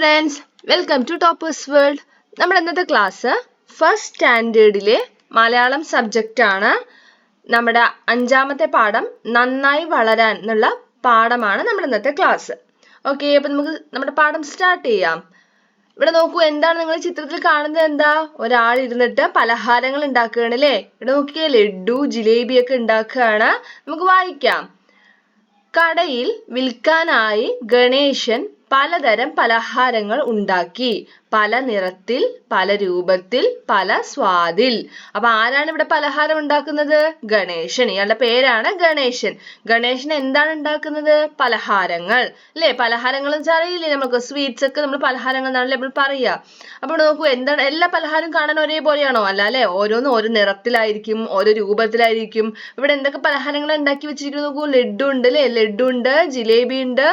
Friends welcome to toppers world നമ്മുടെ ഇന്നത്തെ class first സ്റ്റാൻഡേർഡിലെ മലയാളം സബ്ജക്റ്റ് ആണ്. നമ്മുടെ അഞ്ചാമത്തെ പാഠം നന്നായി വളരാൻ എന്നുള്ള പാഠമാണ് നമ്മുടെ ഇന്നത്തെ ക്ലാസ് ഓക്കെ അപ്പൊ നമുക്ക് നമ്മുടെ പാഠം സ്റ്റാർട്ട് ചെയ്യാം. ഇവിടെ നോക്കൂ എന്താണ് നിങ്ങൾ ചിത്രത്തിൽ കാണുന്നത്? എന്താ? ഒരാൾ ഇരുന്നിട്ട് പലഹാരങ്ങൾ ഉണ്ടാക്കുകയാണ് അല്ലേ? ഇവിടെ നോക്കിയേ ലഡു ജിലേബി ഒക്കെ ഉണ്ടാക്കുകയാണ്. നമുക്ക് വായിക്കാം. കടയിൽ വിൽക്കാനായി ഗണേശൻ പലതരം പലഹാരങ്ങൾ ഉണ്ടാക്കി. പല നിറത്തിൽ പല രൂപത്തിൽ പല സ്വാദിൽ. അപ്പൊ ആരാണ് ഇവിടെ പലഹാരം ഉണ്ടാക്കുന്നത്? ഗണേശൻ. ഇയാളുടെ പേരാണ് ഗണേശൻ. ഗണേശൻ എന്താണ് ഉണ്ടാക്കുന്നത്? പലഹാരങ്ങൾ. അല്ലെ? പലഹാരങ്ങൾ അറിയില്ലേ നമുക്ക്? സ്വീറ്റ്സ് ഒക്കെ നമ്മൾ പലഹാരങ്ങൾ എന്നാണല്ലേ നമ്മൾ പറയുക അപ്പൊ നോക്കൂ എന്താണ്? എല്ലാ പലഹാരം കാണാൻ ഒരേപോലെയാണോ? അല്ല അല്ലെ? ഓരോന്നും ഓരോ നിറത്തിലായിരിക്കും ഓരോ രൂപത്തിലായിരിക്കും. ഇവിടെ എന്തൊക്കെ പലഹാരങ്ങൾ ഉണ്ടാക്കി വെച്ചിരിക്കുന്നു നോക്കൂ? ലഡു ഉണ്ട് അല്ലെ? ലഡു ഉണ്ട് ജിലേബി ഉണ്ട്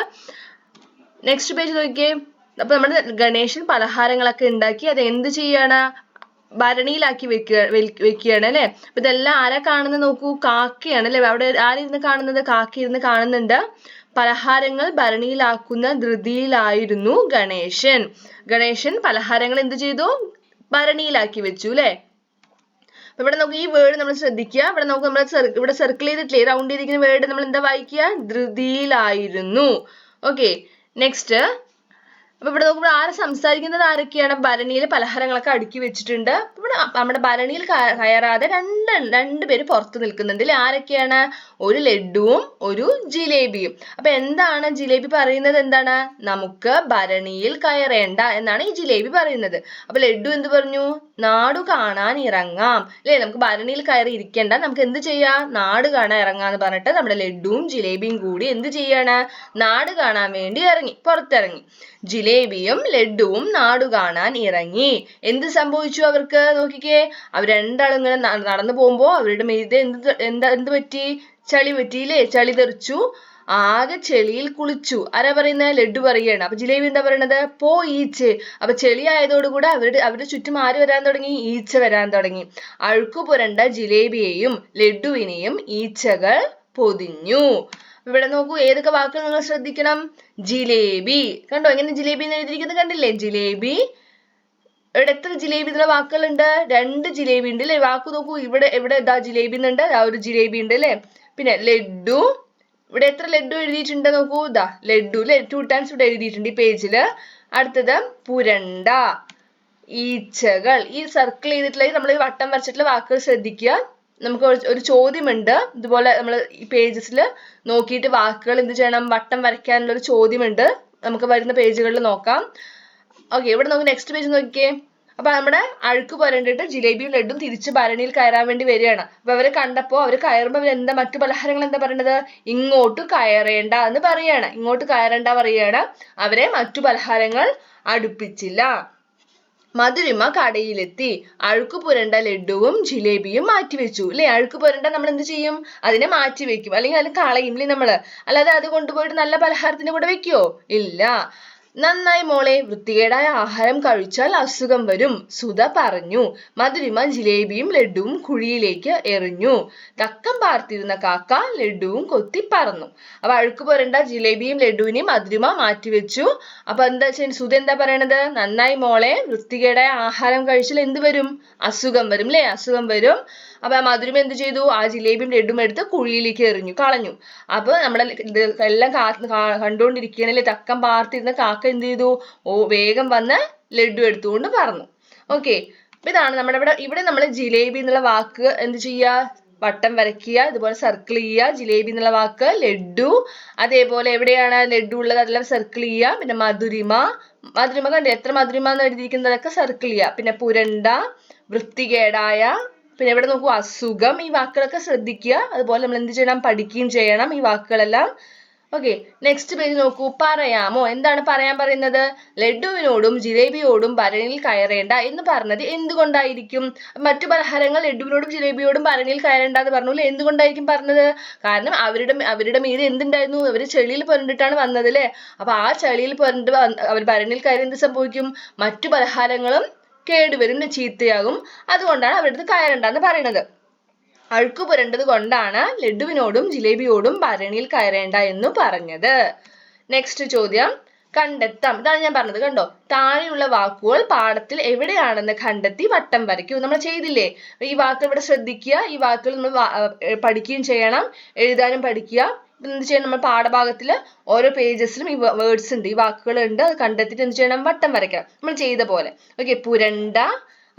നെക്സ്റ്റ് പേജ് നോക്കിയേ. അപ്പൊ നമ്മുടെ ഗണേശൻ പലഹാരങ്ങളൊക്കെ ഉണ്ടാക്കി അത് എന്ത് ചെയ്യാണ്? ഭരണിയിലാക്കി വെക്കുക വെക്കുകയാണ് അല്ലെ? അപ്പൊ ഇതെല്ലാം ആരാ കാണുന്നത് നോക്കൂ? കാക്കയാണ് അല്ലെ? അവിടെ ആരിരുന്ന് കാണുന്നത്? കാക്ക ഇരുന്ന് കാണുന്നുണ്ട്. പലഹാരങ്ങൾ ഭരണിയിലാക്കുന്ന ധൃതിയിലായിരുന്നു ഗണേശൻ. ഗണേശൻ പലഹാരങ്ങൾ എന്ത് ചെയ്തു? ഭരണിയിലാക്കി വെച്ചു അല്ലെ? ഇവിടെ നമുക്ക് ഈ വേർഡ് നമ്മൾ ശ്രദ്ധിക്കുക. ഇവിടെ നമുക്ക് നമ്മൾ ഇവിടെ സർക്കിൾ ചെയ്തിട്ടില്ലേ? റൗണ്ട് ചെയ്തിരിക്കുന്ന വേർഡ് നമ്മൾ എന്താ വായിക്കുക? ധൃതിയിലായിരുന്നു. ഓക്കെ നെക്സ്റ്റ് അപ്പൊ ഇവിടെ നോക്കുമ്പോൾ ആര് സംസാരിക്കുന്നത് ആരൊക്കെയാണ്? ഭരണിയിൽ പലഹാരങ്ങളൊക്കെ അടുക്കി വെച്ചിട്ടുണ്ട്. ഇവിടെ നമ്മുടെ ഭരണിയിൽ കയറാതെ രണ്ട് രണ്ട് പേര് പുറത്ത് നിൽക്കുന്നുണ്ട്. അല്ലെ ആരൊക്കെയാണ്? ഒരു ലഡുവും ഒരു ജിലേബിയും. അപ്പൊ എന്താണ് ജിലേബി പറയുന്നത്? എന്താണ്? നമുക്ക് ഭരണിയിൽ കയറേണ്ട എന്നാണ് ഈ ജിലേബി പറയുന്നത്. അപ്പൊ ലഡു എന്ത് പറഞ്ഞു? നാടു കാണാൻ ഇറങ്ങാം. അല്ലെ നമുക്ക് ഭരണിയിൽ കയറി ഇരിക്കണ്ട. നമുക്ക് എന്ത് ചെയ്യാം? നാട് കാണാൻ ഇറങ്ങാന്ന് പറഞ്ഞിട്ട് നമ്മുടെ ലഡുവും ജിലേബിയും കൂടി എന്ത് ചെയ്യാണ്? നാട് കാണാൻ വേണ്ടി ഇറങ്ങി പുറത്തിറങ്ങി. ജിലേബിയും ലഡുവും നാട് കാണാൻ ഇറങ്ങി. എന്ത് സംഭവിച്ചു അവർക്ക്? നോക്കിക്കേ. അവർ രണ്ടാളും ഇങ്ങനെ നടന്നു പോകുമ്പോ അവരുടെ മീതെ എന്ത് എന്താ എന്ത് പറ്റി? ചളി പറ്റിയില്ലേ ചളി തെറിച്ചു. ആകെ ചെളിയിൽ കുളിച്ചു. ആരാ പറയുന്നത് ലഡു പറയാണ് അപ്പൊ ജിലേബി എന്താ പറയണത്? പോ ഈച്ച്. അപ്പൊ ചെളി ആയതോടുകൂടെ അവരുടെ അവരുടെ ചുറ്റും ആര് വരാൻ തുടങ്ങി? ഈച്ച വരാൻ തുടങ്ങി. അഴുക്കു പുരണ്ട ജിലേബിയെയും ലഡുവിനെയും ഈച്ചകൾ പൊതിഞ്ഞു. ഇവിടെ നോക്കൂ ഏതൊക്കെ വാക്കുകൾ നിങ്ങൾ ശ്രദ്ധിക്കണം? ജിലേബി. കണ്ടോ? എങ്ങനെ ജിലേബി എന്ന് എഴുതിയിരിക്കുന്നത് കണ്ടില്ലേ? ജിലേബി. ഇവിടെ എത്ര ജിലേബി എന്നുള്ള വാക്കുകളുണ്ട്? രണ്ട് ജിലേബി ഉണ്ട് അല്ലേ? വാക്ക് നോക്കൂ ഇവിടെ എവിടെ ഇതാ ജിലേബി എന്നുണ്ട് ആ ഒരു ജിലേബി ഉണ്ട് അല്ലേ? പിന്നെ ലഡു ഇവിടെ എത്ര ലഡു എഴുതിയിട്ടുണ്ട് നോക്കൂ. ഇതാ ലഡു അല്ലെ ടു ടൈംസ് ഇവിടെ എഴുതിയിട്ടുണ്ട് ഈ പേജിൽ അടുത്തത് പുരണ്ട ഈച്ചകൾ. ഈ സർക്കിൾ ചെയ്തിട്ടുള്ള നമ്മൾ ഈ വട്ടം വരച്ചിട്ടുള്ള വാക്കുകൾ ശ്രദ്ധിക്കുക. നമുക്ക് ഒരു ചോദ്യമുണ്ട്. ഇതുപോലെ നമ്മൾ ഈ പേജസിൽ നോക്കിയിട്ട് വാക്കുകൾ എന്ത് ചെയ്യണം? വട്ടം വരയ്ക്കാനുള്ള ഒരു ചോദ്യമുണ്ട്. നമുക്ക് വരുന്ന പേജുകളിൽ നോക്കാം. ഓക്കെ ഇവിടെ നമുക്ക് നെക്സ്റ്റ് പേജ് നോക്കിയേ അപ്പൊ നമ്മുടെ അഴുക്ക് പുരണ്ടിട്ട് ജിലേബിയും ലഡും തിരിച്ച് ഭരണിയിൽ കയറാൻ വേണ്ടി വരികയാണ്. അപ്പൊ അവരെ കണ്ടപ്പോ അവർ കയറുമ്പോൾ അവർ എന്താ മറ്റു പലഹാരങ്ങൾ എന്താ പറയണത്? ഇങ്ങോട്ട് കയറേണ്ട എന്ന് പറയാണ്. ഇങ്ങോട്ട് കയറേണ്ട പറയാണ് അവരെ മറ്റു പലഹാരങ്ങൾ അടുപ്പിച്ചില്ല. മധുരിമ കടയിലെത്തി. അഴുക്ക് പുരണ്ട ലഡുവും ജിലേബിയും മാറ്റിവെച്ചു. അല്ലെ അഴുക്ക് പുരണ്ട നമ്മൾ എന്ത് ചെയ്യും? അതിനെ മാറ്റി വെക്കും അല്ലെങ്കിൽ അത് കളയും അല്ലെ നമ്മൾ? അല്ലാതെ അത് കൊണ്ടുപോയിട്ട് നല്ല പലഹാരത്തിന്റെ കൂടെ വെക്കുവോ? ഇല്ല. നന്നായി മോളെ വൃത്തികേടായ ആഹാരം കഴിച്ചാൽ അസുഖം വരും സുധ പറഞ്ഞു. മധുരിമ ജിലേബിയും ലഡുവും കുഴിയിലേക്ക് എറിഞ്ഞു. തക്കം പാർത്തിരുന്ന കാക്ക ലഡുവും കൊത്തി പറന്നു. അപ്പൊ അഴുക്ക് പുരണ്ട ജിലേബിയും ലഡുവിനെയും മധുരിമ മാറ്റിവെച്ചു. അപ്പൊ എന്താ സുധ എന്താ പറയണത്? നന്നായി മോളെ വൃത്തികേടായ ആഹാരം കഴിച്ചാൽ എന്ത് വരും? അസുഖം വരും അല്ലെ അസുഖം വരും. അപ്പൊ ആ മധുരം എന്ത് ചെയ്തു? ആ ജിലേബിയും ലഡും എടുത്ത് കുഴിയിലേക്ക് എറിഞ്ഞു കളഞ്ഞു. അപ്പൊ നമ്മളെ ഇത് എല്ലാം കണ്ടുകൊണ്ടിരിക്കുകയാണല്ലേ തക്കം പാർത്തിരുന്ന കാക്ക എന്ത് ചെയ്തു? ഓ വേഗം വന്ന് ലഡു എടുത്തുകൊണ്ട് പറന്നു. ഓക്കെ. ഇതാണ് നമ്മുടെ ഇവിടെ ഇവിടെ നമ്മൾ ജിലേബി എന്നുള്ള വാക്ക് എന്ത് ചെയ്യുക? വട്ടം വരയ്ക്കുക ഇതുപോലെ സർക്കിൾ ചെയ്യുക ജിലേബി എന്നുള്ള വാക്ക് ലഡു. അതേപോലെ എവിടെയാണ് ലഡു ഉള്ളത്? അതെല്ലാം സർക്കിൾ ചെയ്യുക. പിന്നെ മധുരിമ. മധുരിമ കണ്ടേ? എത്ര മധുരിമ എന്ന് എഴുതിയിരിക്കുന്നതൊക്കെ സർക്കിൾ ചെയ്യുക. പിന്നെ പുരണ്ട വൃത്തികേടായ പിന്നെ ഇവിടെ നോക്കൂ അസുഖം ഈ വാക്കുകളൊക്കെ ശ്രദ്ധിക്കുക. അതുപോലെ നമ്മൾ എന്ത് ചെയ്യണം? പഠിക്കുകയും ചെയ്യണം ഈ വാക്കുകളെല്ലാം. ഓക്കെ നെക്സ്റ്റ് പേജ് നോക്കൂ. പറയാമോ? എന്താണ് പറയാൻ പറയുന്നത്? ലഡുവിനോടും ജിലേബിയോടും ഭരണിയിൽ കയറേണ്ട എന്ന് പറഞ്ഞത് എന്തുകൊണ്ടായിരിക്കും? മറ്റു പലഹാരങ്ങൾ ലഡുവിനോടും ജിലേബിയോടും ഭരണിയിൽ കയറേണ്ട എന്ന് പറഞ്ഞു എന്തുകൊണ്ടായിരിക്കും പറഞ്ഞത്? കാരണം അവരുടെ അവരുടെ മീതെ എന്തുണ്ടായിരുന്നു? അവർ ചെളിയിൽ പുരണ്ടിട്ടാണ് വന്നത് അല്ലെ? അപ്പൊ ആ ചെളിയിൽ പുരണ്ട് അവർ ഭരണിയിൽ കയറി എന്ത് സംഭവിക്കും? മറ്റു പലഹാരങ്ങളും കേടുവരും ചീത്തയാകും. അതുകൊണ്ടാണ് അവരുടെ കയറണ്ടെന്ന് പറയുന്നത്. അഴുക്ക് പുരണ്ടത് കൊണ്ടാണ് ലഡുവിനോടും ജിലേബിയോടും ഭരണിയിൽ കയറേണ്ട എന്ന് പറഞ്ഞത്. നെക്സ്റ്റ് ചോദ്യം. കണ്ടെത്താം. ഇതാണ് ഞാൻ പറഞ്ഞത് കണ്ടോ? താഴെയുള്ള വാക്കുകൾ പാഠത്തിൽ എവിടെയാണെന്ന് കണ്ടെത്തി വട്ടം വരയ്ക്കൂ. നമ്മൾ ചെയ്തില്ലേ? ഈ വാക്കുകൾ ഇവിടെ ശ്രദ്ധിക്കുക. ഈ വാക്കുകൾ നമ്മൾ പഠിക്കുകയും ചെയ്യണം. എഴുതാനും പഠിക്കുക. എന്ത് ചെയ്യണം? നമ്മൾ പാഠഭാഗത്തിൽ ഓരോ പേജസിലും ഈ വേർഡ്സ് ഉണ്ട് ഈ വാക്കുകൾ ഉണ്ട് അത് കണ്ടെത്തിയിട്ട് എന്ത് ചെയ്യണം? വട്ടം വരയ്ക്കണം. നമ്മൾ ചെയ്ത പോലെ. ഓക്കെ പുരണ്ട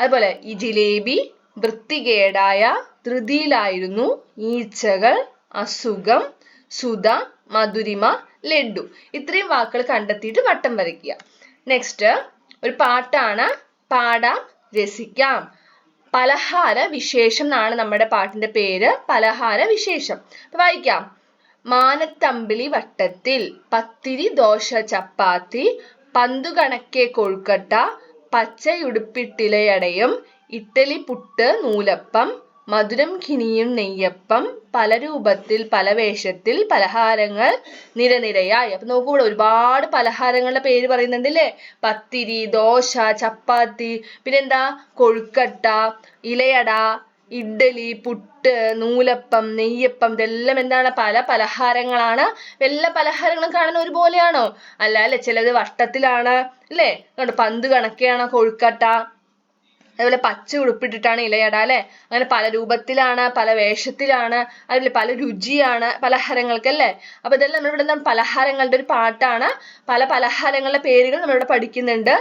അതുപോലെ ഈ ജിലേബി വൃത്തികേടായ ധൃതിയിലായിരുന്നു ഈച്ചകൾ അസുഖം സുധ മധുരിമ ലഡു. ഇത്രയും വാക്കുകൾ കണ്ടെത്തിയിട്ട് വട്ടം വരയ്ക്കുക. നെക്സ്റ്റ് ഒരു പാട്ടാണ്. പാടാം രസിക്കാം. പലഹാര വിശേഷം എന്നാണ് നമ്മുടെ പാട്ടിന്റെ പേര്. പലഹാര വിശേഷം. വായിക്കാം. മാനത്തമ്പിളി വട്ടത്തിൽ പത്തിരി ദോശ ചപ്പാത്തി പന്തുകണക്കെ കൊഴുക്കട്ട പച്ചയുടുപ്പിട്ടിലയടയും ഇറ്റലി പുട്ട് നൂലപ്പം മധുരം കിനിയും നെയ്യപ്പം പല രൂപത്തിൽ പല വേഷത്തിൽ പലഹാരങ്ങൾ നിരനിരയായി. അപ്പൊ നോക്കൂ ഇവിടെ ഒരുപാട് പലഹാരങ്ങളുടെ പേര് പറയുന്നുണ്ട് അല്ലേ പത്തിരി ദോശ ചപ്പാത്തി പിന്നെന്താ? കൊഴുക്കട്ട ഇലയട ഇഡ്ഡലി പുട്ട് നൂലപ്പം നെയ്യപ്പം ഇതെല്ലാം എന്താണ്? പല പലഹാരങ്ങളാണ്. എല്ലാ പലഹാരങ്ങളും കാണാൻ ഒരുപോലെയാണോ? അല്ല അല്ലെ ചിലത് വട്ടത്തിലാണ് അല്ലേ? പന്ത് കണക്കെയാണ് കൊഴുക്കട്ട. അതുപോലെ പച്ച ഉടുപ്പിട്ടിട്ടാണ് ഇലയട അല്ലെ? അങ്ങനെ പല രൂപത്തിലാണ് പല വേഷത്തിലാണ് അതിൽ പല രുചിയാണ് പലഹാരങ്ങൾക്ക് അല്ലേ? അപ്പൊ ഇതെല്ലാം നമ്മളിവിടെ എന്താണ്? പലഹാരങ്ങളുടെ ഒരു പാട്ടാണ്. പല പലഹാരങ്ങളുടെ പേരുകൾ നമ്മളിവിടെ പഠിക്കുന്നുണ്ട്.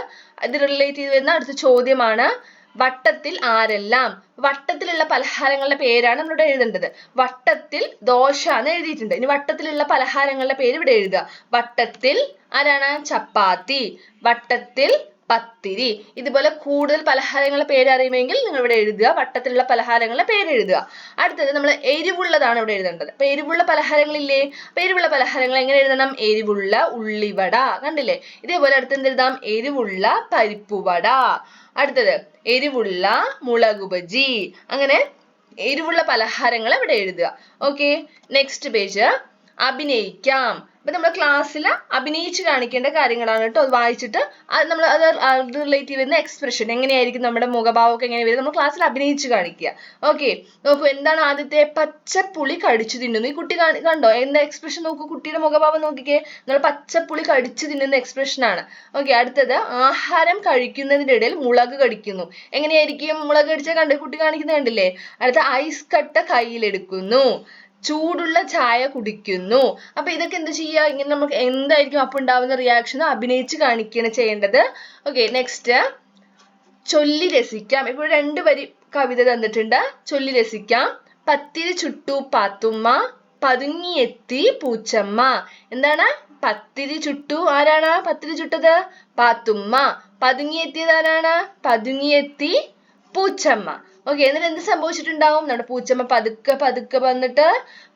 ഇത് റിലേറ്റ് ചെയ്ത് വരുന്ന അടുത്ത ചോദ്യമാണ്. വട്ടത്തിൽ ആരെല്ലാം? വട്ടത്തിലുള്ള പലഹാരങ്ങളുടെ പേരാണ് നമ്മളിവിടെ എഴുതേണ്ടത്. വട്ടത്തിൽ ദോശ എന്ന് എഴുതിയിട്ടുണ്ട്. ഇനി വട്ടത്തിലുള്ള പലഹാരങ്ങളുടെ പേര് ഇവിടെ എഴുതുക. വട്ടത്തിൽ ആരാണ്? ചപ്പാത്തി. വട്ടത്തിൽ പത്തിരി. ഇതുപോലെ കൂടുതൽ പലഹാരങ്ങളുടെ പേര് അറിയുമെങ്കിൽ നിങ്ങൾ ഇവിടെ എഴുതുക. വട്ടത്തിലുള്ള പലഹാരങ്ങളുടെ പേര് എഴുതുക. അടുത്തത് നമ്മൾ എരിവുള്ളതാണ് ഇവിടെ എഴുതേണ്ടത്. അപ്പൊ എരിവുള്ള പലഹാരങ്ങളില്ലേ? അപ്പൊ എരിവുള്ള പലഹാരങ്ങൾ എങ്ങനെ എഴുതണം? എരിവുള്ള ഉള്ളിവട. കണ്ടില്ലേ? ഇതേപോലെ അടുത്ത് എന്ത് എഴുതാം? എരിവുള്ള പരിപ്പുവട. അടുത്തത് എരിവുള്ള മുളക് അങ്ങനെ എരിവുള്ള പലഹാരങ്ങൾ ഇവിടെ എഴുതുക. ഓക്കെ നെക്സ്റ്റ് പേജ് അഭിനയിക്കാം. അപ്പൊ നമ്മൾ ക്ലാസ്സിൽ അഭിനയിച്ച് കാണിക്കേണ്ട കാര്യങ്ങളാണ് കേട്ടോ. അത് വായിച്ചിട്ട് നമ്മൾ അത് റിലേറ്റ് ചെയ്യുന്ന എക്സ്പ്രഷൻ എങ്ങനെയായിരിക്കും നമ്മുടെ മുഖഭാവമൊക്കെ എങ്ങനെ വരും നമ്മൾ ക്ലാസ്സിൽ അഭിനയിച്ച് കാണിക്കുക. ഓക്കെ നോക്കൂ എന്താണ് ആദ്യത്തെ പച്ചപ്പുളി കടിച്ചു തിന്നുന്നു. ഈ കുട്ടി കണ്ടോ? എന്താ എക്സ്പ്രഷൻ നോക്കൂ? കുട്ടിയുടെ മുഖഭാവം നോക്കിക്കേ. നിങ്ങൾ പച്ചപ്പുളി കടിച്ചു തിന്നുന്ന എക്സ്പ്രഷൻ ആണ്. ഓക്കെ അടുത്തത് ആഹാരം കഴിക്കുന്നതിന്റെ ഇടയിൽ മുളക് കടിക്കുന്നു. എങ്ങനെയായിരിക്കും മുളക് കടിച്ചാൽ കണ്ട്? കുട്ടി കാണിക്കുന്നത് കണ്ടില്ലേ? അടുത്ത ഐസ് കട്ട കയ്യിലെടുക്കുന്നു. ചൂടുള്ള ചായ കുടിക്കുന്നു. അപ്പൊ ഇതൊക്കെ എന്ത് ചെയ്യുക ഇങ്ങനെ നമുക്ക് എന്തായിരിക്കും അപ്പൊ ഉണ്ടാവുന്ന റിയാക്ഷൻ അഭിനയിച്ച് കാണിക്കുകയാണ് ചെയ്യേണ്ടത്. ഓക്കെ നെക്സ്റ്റ് ചൊല്ലി രസിക്കാം. ഇപ്പൊ രണ്ട് വരി കവിത തന്നിട്ടുണ്ട്. ചൊല്ലി രസിക്കാം. പത്തിരി ചുട്ടു പാത്തുമ്മ പതുങ്ങിയെത്തി പൂച്ചമ്മ. എന്താണ്? പത്തിരി ചുട്ടു ആരാണ്? പത്തിരി ചുട്ടത്? പാത്തുമ്മ. പതുങ്ങിയെത്തിയത് ആരാണ്? പതുങ്ങിയെത്തി പൂച്ചമ്മ. ഓക്കെ എന്നിട്ട് എന്ത് സംഭവിച്ചിട്ടുണ്ടാവും? നമ്മുടെ പൂച്ചമ്മ പതുക്കെ പതുക്കെ വന്നിട്ട്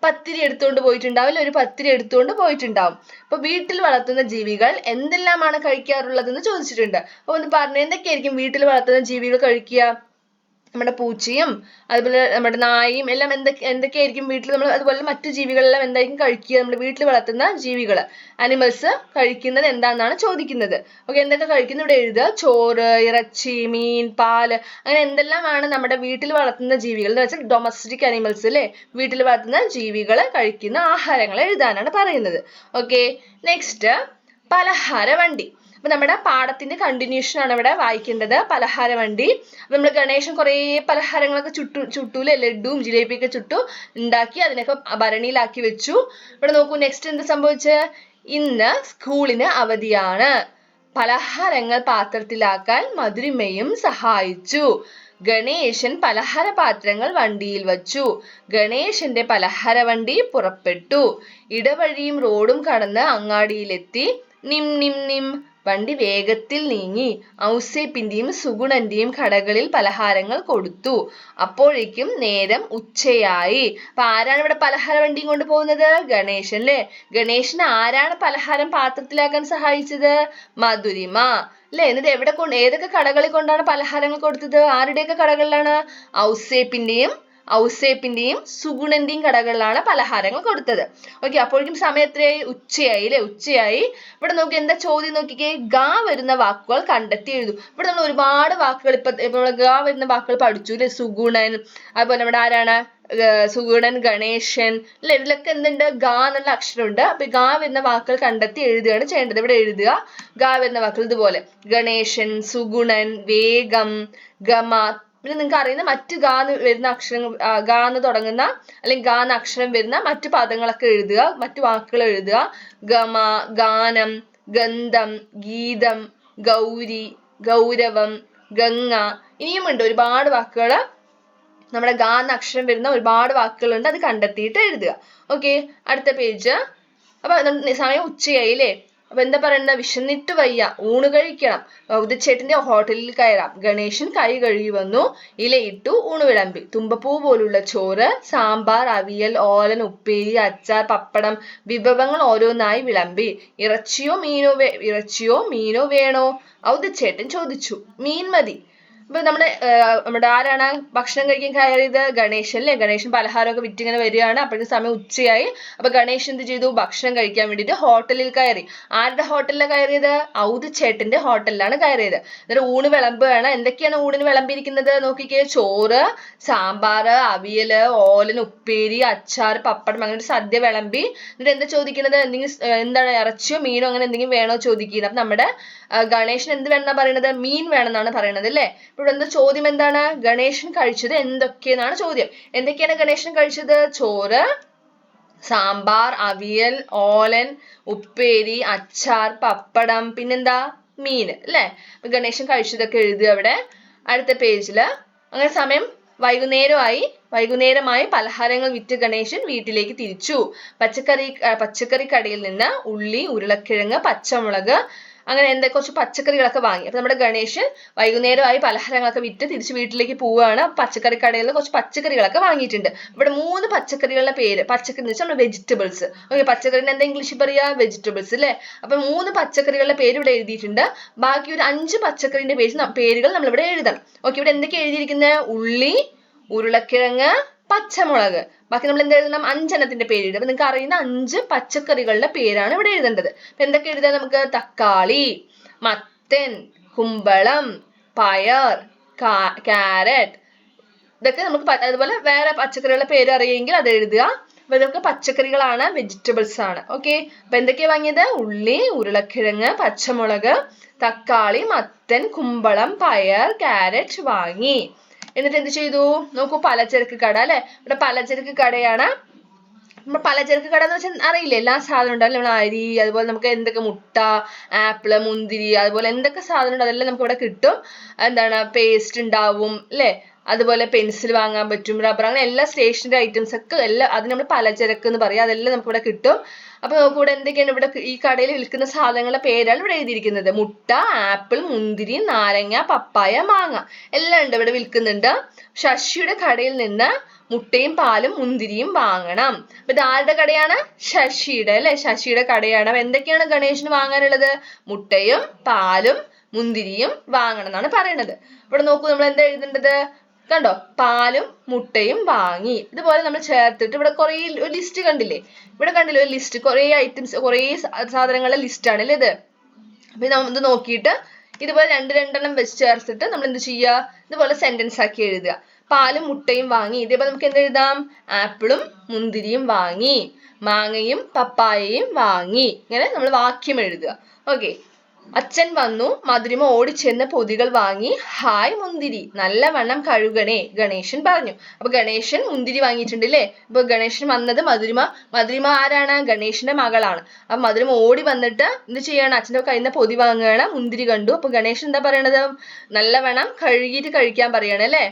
പത്തിരി എടുത്തുകൊണ്ട് പോയിട്ടുണ്ടാവും ഒരു പത്തിരി എടുത്തുകൊണ്ട് പോയിട്ടുണ്ടാവും. അപ്പൊ വീട്ടിൽ വളർത്തുന്ന ജീവികൾ എന്തെല്ലാമാണ് കഴിക്കാറുള്ളതെന്ന് ചോദിച്ചിട്ടുണ്ട്. അപ്പൊ ഒന്ന് പറഞ്ഞു എന്തൊക്കെയായിരിക്കും വീട്ടിൽ വളർത്തുന്ന ജീവികൾ കഴിക്കുക? നമ്മുടെ പൂച്ചയും അതുപോലെ നമ്മുടെ നായയും എല്ലാം എന്തൊക്കെ എന്തൊക്കെയായിരിക്കും വീട്ടിൽ നമ്മൾ അതുപോലെ മറ്റു ജീവികളെല്ലാം എന്തായിരിക്കും കഴിക്കുക? നമ്മുടെ വീട്ടിൽ വളർത്തുന്ന ജീവികൾ അനിമൽസ് കഴിക്കുന്നത് എന്താണെന്നാണ് ചോദിക്കുന്നത്. ഓക്കെ എന്തൊക്കെ കഴിക്കുന്നു? ഇവിടെ എഴുതുക. ചോറ് ഇറച്ചി മീൻ പാൽ അങ്ങനെ എന്തെല്ലാമാണ് നമ്മുടെ വീട്ടിൽ വളർത്തുന്ന ജീവികൾ എന്ന് വെച്ചാൽ ഡൊമസ്റ്റിക് അനിമൽസ് അല്ലേ വീട്ടിൽ വളർത്തുന്ന ജീവികൾ കഴിക്കുന്ന ആഹാരങ്ങൾ എഴുതാനാണ് പറയുന്നത്. ഓക്കെ നെക്സ്റ്റ് പലഹാര വണ്ടി. അപ്പൊ നമ്മുടെ പാഠത്തിന്റെ കണ്ടിന്യൂഷൻ ആണ് ഇവിടെ വായിക്കേണ്ടത്. പലഹാര വണ്ടി. അപ്പൊ നമ്മൾ ഗണേശൻ കുറേ പലഹാരങ്ങളൊക്കെ ചുട്ടു ചുട്ടൂലെ? ലഡുവും ജിലേബിയൊക്കെ ചുട്ടു ഉണ്ടാക്കി അതിനൊക്കെ ഭരണിയിലാക്കി വെച്ചു. ഇവിടെ നോക്കൂ നെക്സ്റ്റ് എന്ത് സംഭവിച്ച്? ഇന്ന് സ്കൂളിന് അവധിയാണ്. പലഹാരങ്ങൾ പാത്രത്തിലാക്കാൻ മധുരിമയും സഹായിച്ചു. ഗണേശൻ പലഹാര പാത്രങ്ങൾ വണ്ടിയിൽ വച്ചു. ഗണേശന്റെ പലഹാര വണ്ടി പുറപ്പെട്ടു. ഇടവഴിയും റോഡും കടന്ന് അങ്ങാടിയിലെത്തി. നിം നിം നിം. വണ്ടി വേഗത്തിൽ നീങ്ങി ഔസേപ്പിന്റെയും സുഗുണന്റെയും കടകളിൽ പലഹാരങ്ങൾ കൊടുത്തു. അപ്പോഴേക്കും നേരം ഉച്ചയായി. അപ്പൊ ആരാണ് ഇവിടെ പലഹാര വണ്ടിയും കൊണ്ട് പോകുന്നത്? ഗണേശൻ അല്ലേ? ഗണേശൻ ആരാണ് പലഹാരം പാത്രത്തിലാക്കാൻ സഹായിച്ചത്? മധുരിമ. അല്ലെ? എന്നിട്ട് എവിടെ കൊണ്ട് ഏതൊക്കെ കടകളിൽ കൊണ്ടാണ് പലഹാരങ്ങൾ കൊടുത്തത്? ആരുടെയൊക്കെ കടകളിലാണ്? ഔസേപ്പിന്റെയും ഔസേപ്പിന്റെയും സുഗുണന്റെയും കടകളിലാണ് പലഹാരങ്ങൾ കൊടുത്തത്. ഓക്കെ അപ്പോഴേക്കും സമയം എത്രയായി? ഉച്ചയായി അല്ലെ? ഉച്ചയായി. ഇവിടെ നോക്കി എന്താ ചോദ്യം നോക്കിക്കേ? ഗ വരുന്ന വാക്കുകൾ കണ്ടെത്തി എഴുതും. ഇവിടെ നമ്മൾ ഒരുപാട് വാക്കുകൾ ഇപ്പൊ ഗാ വരുന്ന വാക്കുകൾ പഠിച്ചു അല്ലെ? സുഗുണൻ അതുപോലെ നമ്മുടെ ആരാണ്? സുഗുണൻ ഗണേശൻ അല്ലെ? ഇതിലൊക്കെ എന്തുണ്ട്? ഗ എന്നുള്ള അക്ഷരമുണ്ട്. അപ്പൊ ഗ വരുന്ന വാക്കുകൾ കണ്ടെത്തി എഴുതുകയാണ് ചെയ്യേണ്ടത്. ഇവിടെ എഴുതുക. ഗ വരുന്ന വാക്കുകൾ ഇതുപോലെ. ഗണേശൻ സുഗുണൻ വേഗം ഗമ പിന്നെ നിങ്ങൾക്ക് അറിയുന്ന മറ്റ് ഗാ വരുന്ന അക്ഷരങ്ങൾ ഗാ എന്ന് തുടങ്ങുന്ന അല്ലെങ്കിൽ ഗാ എന്ന അക്ഷരം വരുന്ന മറ്റു പദങ്ങളൊക്കെ എഴുതുക മറ്റു വാക്കുകൾ എഴുതുക. ഗമ ഗാനം ഗന്ധം ഗീതം ഗൗരി ഗൗരവം ഗംഗ ഇനിയുമുണ്ട് ഒരുപാട് വാക്കുകൾ നമ്മുടെ ഗാ എന്ന അക്ഷരം വരുന്ന ഒരുപാട് വാക്കുകളുണ്ട്. അത് കണ്ടെത്തിയിട്ട് എഴുതുക. ഓക്കെ? അടുത്ത പേജ്. അപ്പൊ സമയം ഉച്ചയായി അല്ലേ അപ്പൊ എന്താ പറയണ്ട? വിശന്നിട്ട് വയ്യ. ഊണ് കഴിക്കണം. ഉദച്ചേട്ടന്റെ ഹോട്ടലിൽ കയറാം. ഗണേശൻ കൈ കഴുകി വന്നു. ഇലയിട്ടു ഊണ് വിളമ്പി തുമ്പപ്പൂ പോലുള്ള ചോറ് സാമ്പാർ അവിയൽ ഓലൻ ഉപ്പേരി അച്ചാർ പപ്പടം വിഭവങ്ങൾ ഓരോന്നായി വിളമ്പി. ഇറച്ചിയോ മീനോ വേ ഇറച്ചിയോ മീനോ വേണോ? ഔദച്ചേട്ടൻ ചോദിച്ചു. മീൻ മതി. ഇപ്പൊ നമ്മുടെ നമ്മുടെ ആരാണ് ഭക്ഷണം കഴിക്കാൻ കയറിയത്? ഗണേശൻ അല്ലേ ഗണേശൻ പലഹാരമൊക്കെ വിറ്റിങ്ങനെ വരികയാണ്. അപ്പോഴത്തെ സമയം ഉച്ചയായി. അപ്പൊ ഗണേശൻ എന്ത് ചെയ്തു? ഭക്ഷണം കഴിക്കാൻ വേണ്ടിയിട്ട് ഹോട്ടലിൽ കയറി. ആരുടെ ഹോട്ടലിലാണ് കയറിയത്? ഔദ് ചേട്ടന്റെ ഹോട്ടലിലാണ് കയറിയത്. എന്നിട്ട് ഊണ് വിളമ്പുകയാണ് എന്തൊക്കെയാണ് ഊണിന് വിളമ്പിയിരിക്കുന്നത്? നോക്കിക്കേ. ചോറ് സാമ്പാർ അവിയൽ ഓലൻ ഉപ്പേരി അച്ചാർ പപ്പടം അങ്ങനെ ഒരു സദ്യ വിളമ്പി. എന്നിട്ട് എന്താ ചോദിക്കുന്നത്? എന്തെങ്കിലും എന്താണ് ഇറച്ചിയോ മീനോ അങ്ങനെ എന്തെങ്കിലും വേണോ ചോദിക്കുന്നത്? അപ്പൊ നമ്മുടെ ഗണേശൻ എന്ത് വേണമെന്നാ പറയുന്നത്? മീൻ വേണമെന്നാണ് പറയുന്നത് അല്ലേ? ഇവിടെ ചോദ്യം എന്താണ്? ഗണേശൻ കഴിച്ചത് എന്തൊക്കെയെന്നാണ് ചോദ്യം. എന്തൊക്കെയാണ് ഗണേശൻ കഴിച്ചത്? ചോറ് സാമ്പാർ അവിയൽ ഓലൻ ഉപ്പേരി അച്ചാർ പപ്പടം പിന്നെന്താ? മീൻ അല്ലേ? ഗണേശൻ കഴിച്ചതൊക്കെ എഴുതുക അവിടെ. അടുത്ത പേജിൽ അങ്ങനെ സമയം വൈകുന്നേരമായി. വൈകുന്നേരമായി പലഹാരങ്ങൾ വിറ്റ് ഗണേശൻ വീട്ടിലേക്ക് തിരിച്ചു. പച്ചക്കറി പച്ചക്കറി കടയിൽ നിന്ന് ഉള്ളി ഉരുളക്കിഴങ്ങ് പച്ചമുളക് അങ്ങനെ എന്താ കുറച്ച് പച്ചക്കറികളൊക്കെ വാങ്ങി. അപ്പൊ നമ്മുടെ ഗണേഷ് വൈകുന്നേരമായി പലഹാരങ്ങളൊക്കെ വിറ്റ് തിരിച്ച് വീട്ടിലേക്ക് പോവുകയാണ്. പച്ചക്കറി കടയിൽ നിന്ന് കുറച്ച് പച്ചക്കറികളൊക്കെ വാങ്ങിയിട്ടുണ്ട്. ഇവിടെ മൂന്ന് പച്ചക്കറികളുടെ പേര് പച്ചക്കറി എന്ന് വെച്ചാൽ വെജിറ്റബിൾസ്. ഓക്കെ പച്ചക്കറിന് എന്താ ഇംഗ്ലീഷിൽ പറയാ വെജിറ്റബിൾസ് അല്ലേ? അപ്പൊ മൂന്ന് പച്ചക്കറികളുടെ പേര് ഇവിടെ എഴുതിയിട്ടുണ്ട്. ബാക്കി ഒരു അഞ്ച് പച്ചക്കറിന്റെ പേര് പേരുകൾ നമ്മൾ ഇവിടെ എഴുതണം. ഓക്കെ ഇവിടെ എന്തൊക്കെ എഴുതിയിരിക്കുന്നത്? ഉള്ളി ഉരുളക്കിഴങ്ങ് പച്ചമുളക്. ബാക്കി നമ്മൾ എന്ത് എഴുതണം? അഞ്ചെണ്ണത്തിന്റെ പേര് അപ്പൊ നിങ്ങൾക്ക് അറിയുന്ന അഞ്ച് പച്ചക്കറികളുടെ പേരാണ് ഇവിടെ എഴുതേണ്ടത്. അപ്പൊ എന്തൊക്കെ എഴുതാം നമുക്ക്? തക്കാളി മത്തൻ കുമ്പളം പയർ കാരറ്റ് ഇതൊക്കെ നമുക്ക് അതുപോലെ വേറെ പച്ചക്കറികളുടെ പേര് അറിയുമെങ്കിൽ അത് എഴുതുക. അപ്പൊ ഇതൊക്കെ പച്ചക്കറികളാണ് വെജിറ്റബിൾസ് ആണ്. ഓക്കെ അപ്പൊ എന്തൊക്കെയാ വാങ്ങിയത്? ഉള്ളി ഉരുളക്കിഴങ്ങ് പച്ചമുളക് തക്കാളി മത്തൻ കുമ്പളം പയർ കാരറ്റ് വാങ്ങി. എന്നിട്ട് എന്ത് ചെയ്തു നോക്കൂ പലചരക്ക് കട അല്ലെ? ഇവിടെ പലചരക്ക് കടയാണ്. പലചരക്ക് കട എന്ന് വെച്ചാൽ അറിയില്ലേ എല്ലാ സാധനം ഉണ്ടാവില്ല നമ്മൾ അരി അതുപോലെ നമുക്ക് എന്തൊക്കെ മുട്ട ആപ്പിൾ മുന്തിരി അതുപോലെ എന്തൊക്കെ സാധനം ഉണ്ടോ അതെല്ലാം നമുക്ക് ഇവിടെ കിട്ടും. എന്താണ് പേസ്റ്റ് ഉണ്ടാവും അല്ലേ? അതുപോലെ പെൻസിൽ വാങ്ങാൻ പറ്റും റബ്ബർ അങ്ങനെ എല്ലാ സ്റ്റേഷനറി ഐറ്റംസ് ഒക്കെ എല്ലാം അത് നമ്മൾ പലചരക്ക് എന്ന് പറയും അതെല്ലാം നമുക്ക് ഇവിടെ കിട്ടും. അപ്പൊ നമുക്ക് ഇവിടെ എന്തൊക്കെയാണ് ഇവിടെ ഈ കടയിൽ വിൽക്കുന്ന സാധനങ്ങളുടെ പേരാണ് ഇവിടെ എഴുതിയിരിക്കുന്നത്. മുട്ട ആപ്പിൾ മുന്തിരി നാരങ്ങ പപ്പായ മാങ്ങ. എല്ലാം ഉണ്ട് ഇവിടെ വിൽക്കുന്നുണ്ട്. ശശിയുടെ കടയിൽ നിന്ന് മുട്ടയും പാലും മുന്തിരിയും വാങ്ങണം. അപ്പൊ ഇത് ആരുടെ കടയാണ്? ശശിയുടെ അല്ലെ? ശശിയുടെ കടയാണ്. അപ്പൊ എന്തൊക്കെയാണ് ഗണേശന് വാങ്ങാനുള്ളത്? മുട്ടയും പാലും മുന്തിരിയും വാങ്ങണം എന്നാണ് പറയണത് ഇവിടെ നോക്കൂ നമ്മൾ എന്താ എഴുതേണ്ടത്? കണ്ടോ? പാലും മുട്ടയും വാങ്ങി. ഇതുപോലെ നമ്മൾ ചേർത്തിട്ട് ഇവിടെ കുറേ ഒരു ലിസ്റ്റ് കണ്ടില്ലേ? ഇവിടെ കണ്ടില്ലേ ഒരു ലിസ്റ്റ് കുറേ ഐറ്റംസ് കുറേ സാധനങ്ങളുടെ ലിസ്റ്റ് ആണ് അല്ലേ ഇത്? അപ്പൊ ഇത് നോക്കിയിട്ട് ഇതുപോലെ രണ്ട് രണ്ടെണ്ണം വെച്ച് ചേർത്തിട്ട് നമ്മൾ എന്ത് ചെയ്യുക? ഇതുപോലെ സെന്റൻസ് ആക്കി എഴുതുക. പാലും മുട്ടയും വാങ്ങി. ഇതേപോലെ നമുക്ക് എന്ത് എഴുതാം? ആപ്പിളും മുന്തിരിയും വാങ്ങി. മാങ്ങയും പപ്പായയും വാങ്ങി. ഇങ്ങനെ നമ്മൾ വാക്യം എഴുതുക. ഓക്കെ. അച്ഛൻ വന്നു. മധുരിമ ഓടിച്ചെന്ന് പൊതികൾ വാങ്ങി. ഹായ് മുന്തിരി നല്ലവണ്ണം കഴുകണേ ഗണേശൻ പറഞ്ഞു. അപ്പൊ ഗണേശൻ മുന്തിരി വാങ്ങിയിട്ടുണ്ട് അല്ലേ അപ്പൊ ഗണേശൻ വന്നത് മധുരിമ. മധുരിമ ആരാണ്? ഗണേശന്റെ മകളാണ്. അപ്പൊ മധുരിമ ഓടി വന്നിട്ട് എന്ത് ചെയ്യണം? അച്ഛന്റെ കയ്യിൽ നിന്ന് പൊതി വാങ്ങുകയാണ്. മുന്തിരി കണ്ടു. അപ്പൊ ഗണേശൻ എന്താ പറയണത്? നല്ലവണ്ണം കഴുകിയിട്ട് കഴിക്കാൻ പറയണം അല്ലേ?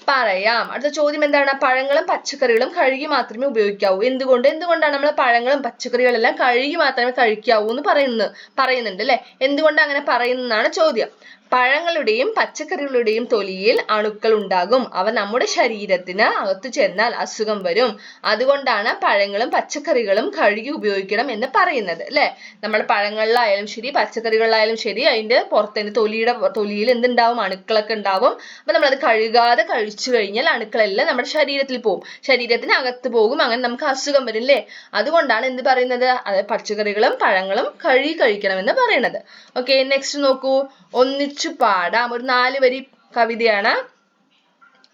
പറയാം. അടുത്ത ചോദ്യം എന്താണ്? പഴങ്ങളും പച്ചക്കറികളും കഴുകി മാത്രമേ ഉപയോഗിക്കാവൂ. എന്തുകൊണ്ട്? എന്തുകൊണ്ടാണ് നമ്മൾ പഴങ്ങളും പച്ചക്കറികളെല്ലാം കഴുകി മാത്രമേ കഴിക്കാവൂ എന്ന് പറയുന്നത് പറയുന്നുണ്ട് അല്ലെ? എന്തുകൊണ്ട് അങ്ങനെ പറയുന്നതാണ് ചോദ്യം. പഴങ്ങളുടെയും പച്ചക്കറികളുടെയും തൊലിയിൽ അണുക്കൾ ഉണ്ടാകും. അവ നമ്മുടെ ശരീരത്തിന് അകത്തു ചെന്നാൽ അസുഖം വരും. അതുകൊണ്ടാണ് പഴങ്ങളും പച്ചക്കറികളും കഴുകി ഉപയോഗിക്കണം എന്ന് പറയുന്നത് അല്ലെ? നമ്മൾ പഴങ്ങളിലായാലും ശരി പച്ചക്കറികളിലായാലും ശരി അതിന്റെ പുറത്തെ തൊലിയുടെ തൊലിയിൽ എന്തുണ്ടാവും? അണുക്കളൊക്കെ ഉണ്ടാവും. അപ്പൊ അത് കഴുകാതെ കഴിച്ചു കഴിഞ്ഞാൽ അണുക്കളെല്ലാം നമ്മുടെ ശരീരത്തിൽ പോകും ശരീരത്തിന് അകത്ത് പോകും അങ്ങനെ നമുക്ക് അസുഖം വരും അല്ലേ? അതുകൊണ്ടാണ് എന്ത് പറയുന്നത്? അത് പച്ചക്കറികളും പഴങ്ങളും കഴുകി കഴിക്കണം എന്ന് പറയുന്നത്. ഓക്കെ നെക്സ്റ്റ് നോക്കൂ. ഒന്നിച്ചു പാടാം. ഒരു നാല് വരി കവിതയാണ്.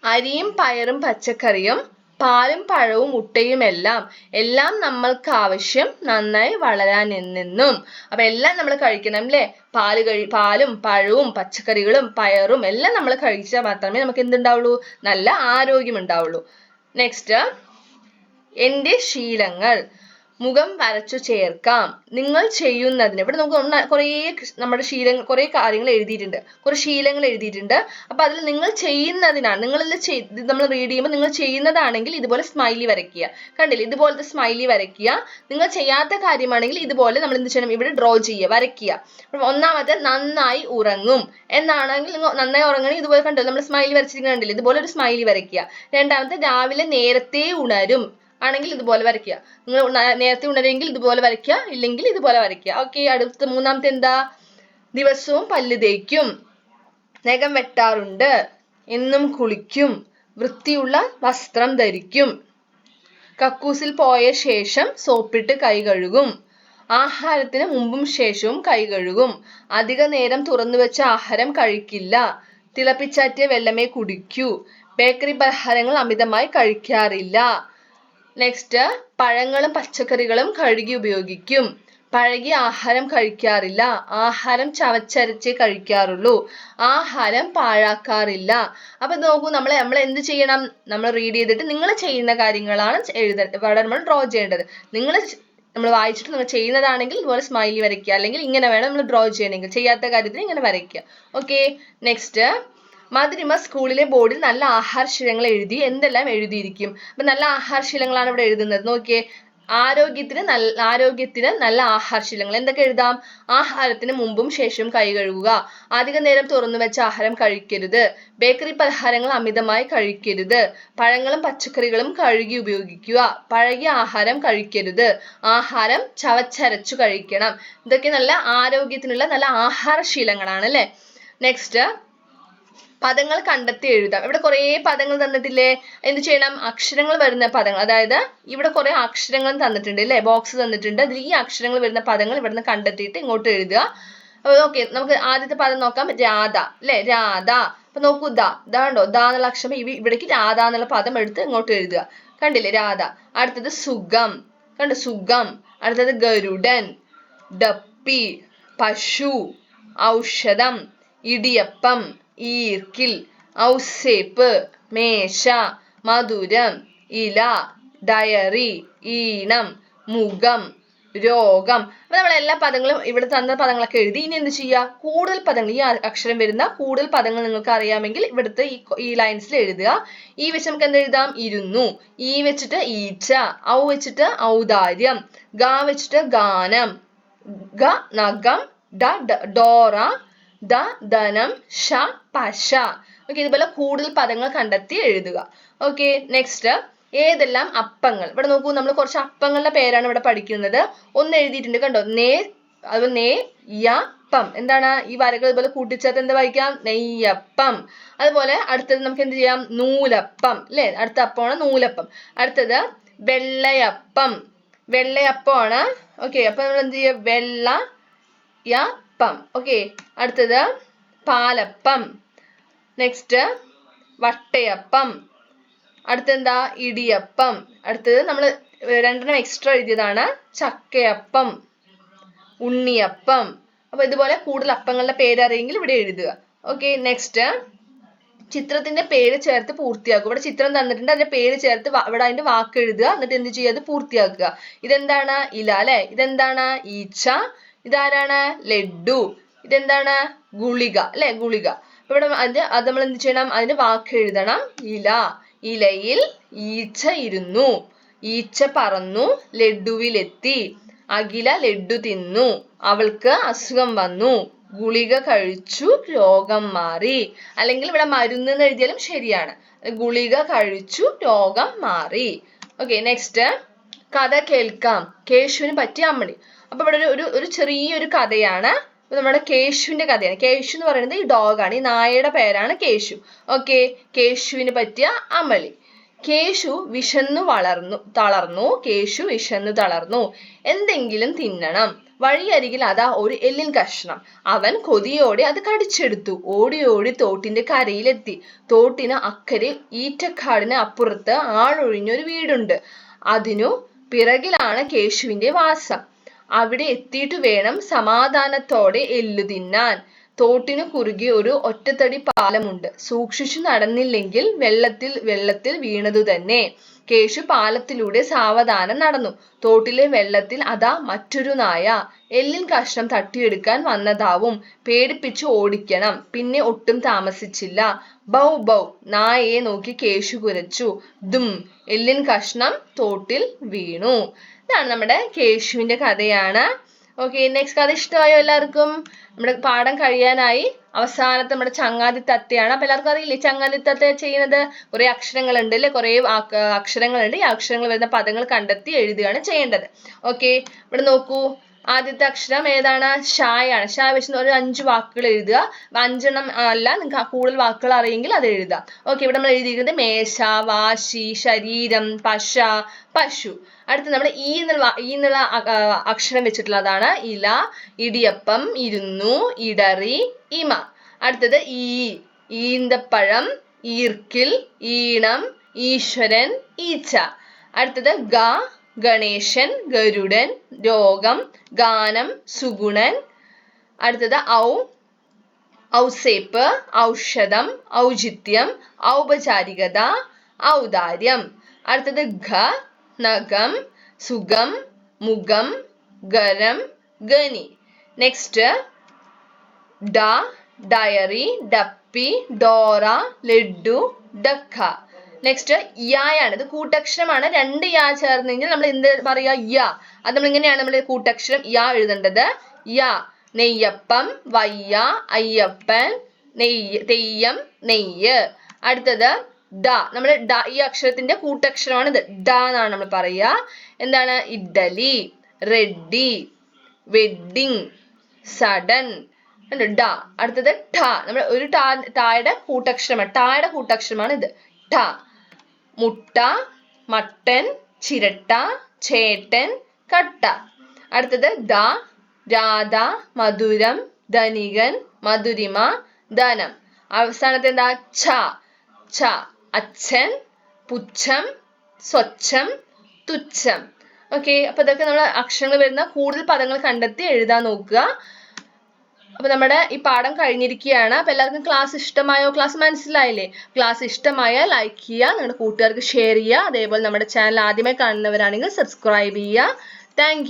അരിയും പയറും പച്ചക്കറിയും പാലും പഴവും മുട്ടയും എല്ലാം എല്ലാം നമ്മൾക്ക് ആവശ്യം നന്നായി വളരാൻ എന്നെന്നും. അപ്പൊ എല്ലാം നമ്മൾ കഴിക്കണം അല്ലേ പാൽ കഴി പാലും പഴവും പച്ചക്കറികളും പയറും എല്ലാം നമ്മൾ കഴിച്ചാൽ മാത്രമേ നമുക്ക് എന്തുണ്ടാവുള്ളൂ? നല്ല ആരോഗ്യം ഉണ്ടാവുള്ളൂ. നെക്സ്റ്റ് എന്റെ ശീലങ്ങൾ. മുഖം വരച്ചു ചേർക്കാം. നിങ്ങൾ ചെയ്യുന്നതിന് ഇവിടെ നമുക്ക് ഒന്ന് കുറേ നമ്മുടെ ശീലങ്ങൾ കുറേ കാര്യങ്ങൾ എഴുതിയിട്ടുണ്ട്. കുറേ ശീലങ്ങൾ എഴുതിയിട്ടുണ്ട്. അപ്പൊ അതിൽ നിങ്ങൾ ചെയ്യുന്നതിനാണ് നിങ്ങൾ നമ്മൾ റീഡ് ചെയ്യുമ്പോൾ നിങ്ങൾ ചെയ്യുന്നതാണെങ്കിൽ ഇതുപോലെ സ്മൈലി വരയ്ക്കുക. കണ്ടില്ലേ? ഇതുപോലത്തെ സ്മൈലി വരയ്ക്കുക. നിങ്ങൾ ചെയ്യാത്ത കാര്യമാണെങ്കിൽ ഇതുപോലെ നമ്മൾ എന്ത് ചെയ്യണം? ഇവിടെ ഡ്രോ ചെയ്യുക വരയ്ക്കുക. ഒന്നാമത്തെ നന്നായി ഉറങ്ങും. എന്നാണെങ്കിൽ നന്നായി ഉറങ്ങണമെങ്കിൽ ഇതുപോലെ കണ്ടോ? നമ്മൾ സ്മൈലി വരച്ചിരിക്കുന്നുണ്ടല്ലോ ഇതുപോലെ ഒരു സ്മൈലി വരയ്ക്കുക. രണ്ടാമത്തെ രാവിലെ നേരത്തെ ഉണരും. ആണെങ്കിൽ ഇതുപോലെ വരയ്ക്കുക. നിങ്ങൾ നേരത്തെ ഉണരെങ്കിൽ ഇതുപോലെ വരയ്ക്കുക ഇല്ലെങ്കിൽ ഇതുപോലെ വരയ്ക്കുക. ഓക്കെ അടുത്ത മൂന്നാമത്തെ എന്താ? ദിവസവും പല്ല് തേക്കും നഖം വെട്ടാറുണ്ട്. എന്നും കുളിക്കും. വൃത്തിയുള്ള വസ്ത്രം ധരിക്കും. കക്കൂസിൽ പോയ ശേഷം സോപ്പിട്ട് കൈ കഴുകും. ആഹാരത്തിന് മുമ്പും ശേഷവും കൈ കഴുകും. അധിക നേരം തുറന്നു വെച്ച ആഹാരം കഴിക്കില്ല. തിളപ്പിച്ചാറ്റിയ വെള്ളമേ കുടിക്കൂ. ബേക്കറി പലഹാരങ്ങൾ അമിതമായി കഴിക്കാറില്ല. നെക്സ്റ്റ് പഴങ്ങളും പച്ചക്കറികളും കഴുകി ഉപയോഗിക്കും. പഴകിയ ആഹാരം കഴിക്കാറില്ല. ആഹാരം ചവച്ചരച്ച് കഴിക്കാറുള്ളൂ. ആഹാരം പാഴാക്കാറില്ല. അപ്പൊ നോക്കൂ നമ്മൾ നമ്മൾ എന്ത് ചെയ്യണം? നമ്മൾ റീഡ് ചെയ്തിട്ട് നിങ്ങൾ ചെയ്യുന്ന കാര്യങ്ങളാണ് എഴുത ഇവിടെ നമ്മൾ ഡ്രോ ചെയ്യേണ്ടത്. നിങ്ങൾ നമ്മൾ വായിച്ചിട്ട് നിങ്ങൾ ചെയ്യുന്നതാണെങ്കിൽ ഇതുപോലെ സ്മൈലി വരയ്ക്കുക. അല്ലെങ്കിൽ ഇങ്ങനെ വേണം നമ്മൾ ഡ്രോ ചെയ്യണമെങ്കിൽ. ചെയ്യാത്ത കാര്യത്തിന് ഇങ്ങനെ വരയ്ക്കുക. ഓക്കെ നെക്സ്റ്റ് മധുരിമ സ്കൂളിലെ ബോർഡിൽ നല്ല ആഹാരശീലങ്ങൾ എഴുതി എന്തെല്ലാം എഴുതിയിരിക്കും? അപ്പൊ നല്ല ആഹാരശീലങ്ങളാണ് ഇവിടെ എഴുതുന്നത്. നോക്കിയേ ആരോഗ്യത്തിന് നല്ല ആരോഗ്യത്തിന് നല്ല ആഹാരശീലങ്ങൾ. എന്തൊക്കെ എഴുതാം? ആഹാരത്തിന് മുമ്പും ശേഷവും കൈ കഴുകുക. അധിക നേരം തുറന്നു വെച്ച ആഹാരം കഴിക്കരുത്. ബേക്കറി പലഹാരങ്ങൾ അമിതമായി കഴിക്കരുത്. പഴങ്ങളും പച്ചക്കറികളും കഴുകി ഉപയോഗിക്കുക. പഴകിയ ആഹാരം കഴിക്കരുത്. ആഹാരം ചവച്ചരച്ചു കഴിക്കണം. ഇതൊക്കെ നല്ല ആരോഗ്യത്തിനുള്ള നല്ല ആഹാരശീലങ്ങളാണ് അല്ലെ? നെക്സ്റ്റ് പദങ്ങൾ കണ്ടെത്തി എഴുതാം. ഇവിടെ കുറേ പദങ്ങൾ തന്നിട്ടില്ലേ? എന്ത് ചെയ്യണം? അക്ഷരങ്ങൾ വരുന്ന പദങ്ങൾ. അതായത് ഇവിടെ കുറേ അക്ഷരങ്ങൾ തന്നിട്ടുണ്ട് അല്ലേ? ബോക്സ് തന്നിട്ടുണ്ട്. അതിൽ ഈ അക്ഷരങ്ങൾ വരുന്ന പദങ്ങൾ ഇവിടുന്ന് കണ്ടെത്തിയിട്ട് ഇങ്ങോട്ട് എഴുതുക. ഓക്കെ നമുക്ക് ആദ്യത്തെ പദം നോക്കാം. രാധ അല്ലേ? രാധ. അപ്പൊ നോക്കൂ ദാ കണ്ടോ? ദാ എന്നുള്ള അക്ഷരം ഇവ- ഇവിടേക്ക് രാധ എന്നുള്ള പദം എടുത്ത് ഇങ്ങോട്ട് എഴുതുക. കണ്ടില്ലേ? രാധ. അടുത്തത് സുഖം. കണ്ടോ? സുഖം. അടുത്തത് ഗരുഡൻ. ഡപ്പി. പശു. ഔഷധം. ഇടിയപ്പം. ഈർക്കിൽ ഔസേപ്പ് മേശ മധുരം ഇല ഡയറി ഈണം മുഖം രോഗം. അപ്പൊ നമ്മൾ എല്ലാ പദങ്ങളും ഇവിടെ തന്ന പദങ്ങളൊക്കെ എഴുതി. ഇനി എന്ത് ചെയ്യുക? കൂടുതൽ പദങ്ങൾ. ഈ അക്ഷരം വരുന്ന കൂടുതൽ പദങ്ങൾ നിങ്ങൾക്ക് അറിയാമെങ്കിൽ ഇവിടുത്തെ ഈ ലൈൻസിൽ എഴുതുക. ഈ വെച്ച് നമുക്ക് എന്ത് എഴുതാം? ഇരുന്നു. ഈ വെച്ചിട്ട് ഈച്ച. ഔ വെച്ചിട്ട് ഔദാര്യം. ഗ വെച്ചിട്ട് ഗാനം. ഗ നഖം. ഡ ഡോറ. ദ ധനം ഷ പശ. ഓക്കെ ഇതുപോലെ കൂടുതൽ പദങ്ങൾ കണ്ടെത്തി എഴുതുക. ഓക്കെ നെക്സ്റ്റ് ഏതെല്ലാം അപ്പങ്ങൾ? ഇവിടെ നോക്കൂ നമ്മൾ കുറച്ച് അപ്പങ്ങളുടെ പേരാണ് ഇവിടെ പഠിക്കുന്നത്. ഒന്ന് എഴുതിയിട്ടുണ്ട് കണ്ടോ? നേ അതുപോലെ നേ യ എന്താണ്? ഈ വരകൾ ഇതുപോലെ കൂട്ടിച്ചേർത്ത് എന്താ വായിക്കാം? നെയ്യപ്പം. അതുപോലെ അടുത്തത് നമുക്ക് എന്ത് ചെയ്യാം? നൂലപ്പം. അല്ലേ അടുത്ത അപ്പമാണ് നൂലപ്പം. അടുത്തത് വെള്ളയപ്പം. വെള്ളയപ്പമാണ് ഓക്കെ അപ്പൊ നമ്മൾ എന്ത് ചെയ്യുക? വെള്ള യപ്പം ഓക്കെ അടുത്തത് പാലപ്പം. നെക്സ്റ്റ് വട്ടയപ്പം. അടുത്തെന്താ? ഇടിയപ്പം. അടുത്തത് നമ്മൾ രണ്ടെണ്ണം എക്സ്ട്രാ എഴുതിയതാണ് ചക്കയപ്പം ഉണ്ണിയപ്പം. അപ്പൊ ഇതുപോലെ കൂടുതൽ അപ്പങ്ങളുടെ പേര് അറിയെങ്കിൽ ഇവിടെ എഴുതുക. ഓക്കെ നെക്സ്റ്റ് ചിത്രത്തിന്റെ പേര് ചേർത്ത് പൂർത്തിയാക്കുക. ഇവിടെ ചിത്രം തന്നിട്ടുണ്ട് അതിന്റെ പേര് ചേർത്ത് ഇവിടെ അതിന്റെ വാക്ക് എഴുതുക. എന്നിട്ട് എന്ത് ചെയ്യുക? അത് പൂർത്തിയാക്കുക. ഇതെന്താണ്? ഇല അല്ലെ? ഇതെന്താണ്? ഈച്ച ഇതാരാണ്? ലഡു. ഇതെന്താണ്? ഗുളിക. അല്ലെ? ഗുളിക. അപ്പൊ ഇവിടെ അതിന്റെ അത് നമ്മൾ എന്ത് ചെയ്യണം? അതിന്റെ വാക്ക് എഴുതണം. ഇല. ഇലയിൽ ഈച്ച ഇരുന്നു. ഈച്ച പറന്നു. ലഡുവിലെത്തി. അഖില ലഡു തിന്നു. അവൾക്ക് അസുഖം വന്നു. ഗുളിക കഴിച്ചു. രോഗം മാറി. അല്ലെങ്കിൽ ഇവിടെ മരുന്ന് എന്ന് എഴുതിയാലും ശരിയാണ്. ഗുളിക കഴിച്ചു. രോഗം മാറി. ഓക്കെ നെക്സ്റ്റ് കഥ കേൾക്കാം. കേശുവിന് പറ്റിയ അമ്മണി. അപ്പൊ ഇവിടെ ഒരു ഒരു ചെറിയൊരു കഥയാണ്. നമ്മുടെ കേശുവിന്റെ കഥയാണ്. കേശു എന്ന് പറയുന്നത് ഈ ഡോഗാണ് ഈ നായയുടെ പേരാണ് കേശു. ഓക്കെ കേശുവിന് പറ്റിയ അമളി. കേശു വിശന്നു വളർന്നു തളർന്നു. കേശു വിശന്നു തളർന്നു. എന്തെങ്കിലും തിന്നണം. വഴിയരികിൽ അതാ ഒരു എല്ലിൻ കഷ്ണം. അവൻ കൊതിയോടെ അത് കടിച്ചെടുത്തു. ഓടി ഓടി തോട്ടിന്റെ കരയിലെത്തി. തോട്ടിന് അക്കരെ ഈറ്റക്കാടിന് അപ്പുറത്ത് ആളൊഴിഞ്ഞൊരു വീടുണ്ട്. അതിനു പിറകിലാണ് കേശുവിന്റെ വാസം. അവിടെ എത്തിയിട്ട് വേണം സമാധാനത്തോടെ എല്ലു തിന്നാൻ. തോട്ടിനു കുറുകെ ഒരു ഒറ്റത്തടി പാലമുണ്ട്. സൂക്ഷിച്ചു നടന്നില്ലെങ്കിൽ വെള്ളത്തിൽ വെള്ളത്തിൽ വീണതു തന്നെ. കേശു പാലത്തിലൂടെ സാവധാനം നടന്നു. തോട്ടിലെ വെള്ളത്തിൽ അതാ മറ്റൊരു നായ. എല്ലിൻ കഷ്ണം തട്ടിയെടുക്കാൻ വന്നതാവും. പേടിപ്പിച്ചു ഓടിക്കണം. പിന്നെ ഒട്ടും താമസിച്ചില്ല. ബൗ ബൗ. നായയെ നോക്കി കേശു കുരച്ചു. ദും. എല്ലിൻ കഷ്ണം തോട്ടിൽ വീണു. ഇതാണ് നമ്മുടെ കേശുവിന്റെ കഥയാണ്. ഓക്കെ നെക്സ്റ്റ് കഥ ഇഷ്ടമായോ എല്ലാവർക്കും? നമ്മുടെ പാഠം കഴിയാനായി അവസാനത്തെ നമ്മുടെ ചങ്ങാതി തത്തയാണ്. അപ്പൊ എല്ലാവർക്കും അറിയില്ലേ ചങ്ങാതി തത്ത ചെയ്യുന്നത് കുറെ അക്ഷരങ്ങളുണ്ട് അല്ലെ? കുറെ അക്ഷരങ്ങളുണ്ട്. ഈ അക്ഷരങ്ങൾ വരുന്ന പദങ്ങൾ കണ്ടെത്തി എഴുതുകയാണ് ചെയ്യേണ്ടത്. ഓക്കെ ഇവിടെ നോക്കൂ. ആദ്യത്തെ അക്ഷരം ഏതാണ്? ഷായാണ്. ഷാ വെച്ച് ഒരു അഞ്ച് വാക്കുകൾ എഴുതുക. അഞ്ചെണ്ണം അല്ല നിങ്ങൾക്ക് കൂടുതൽ വാക്കുകൾ അറിയെങ്കിൽ അത് എഴുതുക. ഓക്കെ ഇവിടെ നമ്മൾ എഴുതിയിരിക്കുന്നത് മേശ വാശി ശരീരം പശ പശു. അടുത്ത് നമ്മൾ ഈ എന്നുള്ള ഈ എന്നുള്ള അക്ഷരം വെച്ചിട്ടുള്ളതാണ്. ഇല ഇടിയപ്പം ഇരുന്നു ഇടറി ഇമ. അടുത്തത് ഈ ഈന്തപ്പഴം ഈർക്കിൽ ഈണം ഈശ്വരൻ ഈച്ച. അടുത്തത് ഗ ഗണേശൻ ഗരുഡൻ രോഗം ഗാനം സുഗുണൻ. അടുത്തത് ഔ ഔസേപ്പ് ഔഷധം ഔചിത്യം ഔപചാരികത ഔദാര്യം. അടുത്തത് ഘ നഖം സുഖം മുഖം ഗരം ഗനി നെക്സ്റ്റ് ഡ ഡയറി ഡപ്പി ഡോറ ലഡു ഡക്ക. നെക്സ്റ്റ് യാണ് ഇത് കൂട്ടക്ഷരമാണ്. രണ്ട് യാ ചേർന്ന് നമ്മൾ എന്ത് പറയുക? യ. അത് നമ്മൾ ഇങ്ങനെയാണ് നമ്മൾ കൂട്ടക്ഷരം യാ എഴുതേണ്ടത്. യാ നെയ്യപ്പം വയ്യ അയ്യപ്പൻ നെയ്യ് തെയ്യം നെയ്യ്. അടുത്തത് ഡ. നമ്മൾ ഡ ഈ അക്ഷരത്തിന്റെ കൂട്ടക്ഷരമാണ് ഇത്. ഡ എന്നാണ് നമ്മൾ പറയുക. എന്താണ്? Idli ready wedding sudden. ഡ. അടുത്തത് ഠ. നമ്മൾ ഒരു ടായുടെ കൂട്ടക്ഷരമാണ്. ടായുടെ കൂട്ടക്ഷരമാണ് ഇത്. ഠ. മുട്ട മട്ടൻ ചിരട്ട ചേട്ടൻ കട്ട. അടുത്തത് ദ രാധ മധുരം ധനികൻ മധുരിമ ധനം. അവസാനത്തെ എന്താ? ഛ. ഛ. അച്ഛൻ പുച്ഛം സ്വച്ഛം തുച്ഛം. ഓക്കെ അപ്പൊ ഇതൊക്കെ നമ്മൾ അക്ഷരങ്ങൾ വരുന്ന കൂടുതൽ പദങ്ങൾ കണ്ടെത്തി എഴുതാൻ നോക്കുക. അപ്പൊ നമ്മുടെ ഈ പാഠം കഴിഞ്ഞിരിക്കുകയാണ്. അപ്പൊ എല്ലാവർക്കും ക്ലാസ് ഇഷ്ടമായോ? ക്ലാസ് മനസ്സിലായില്ലേ? ക്ലാസ് ഇഷ്ടമായ ലൈക്ക് ചെയ്യുക നിങ്ങളുടെ കൂട്ടുകാർക്ക് ഷെയർ ചെയ്യുക. അതേപോലെ നമ്മുടെ ചാനൽ ആദ്യമായി കാണുന്നവരാണെങ്കിൽ സബ്സ്ക്രൈബ് ചെയ്യുക. താങ്ക്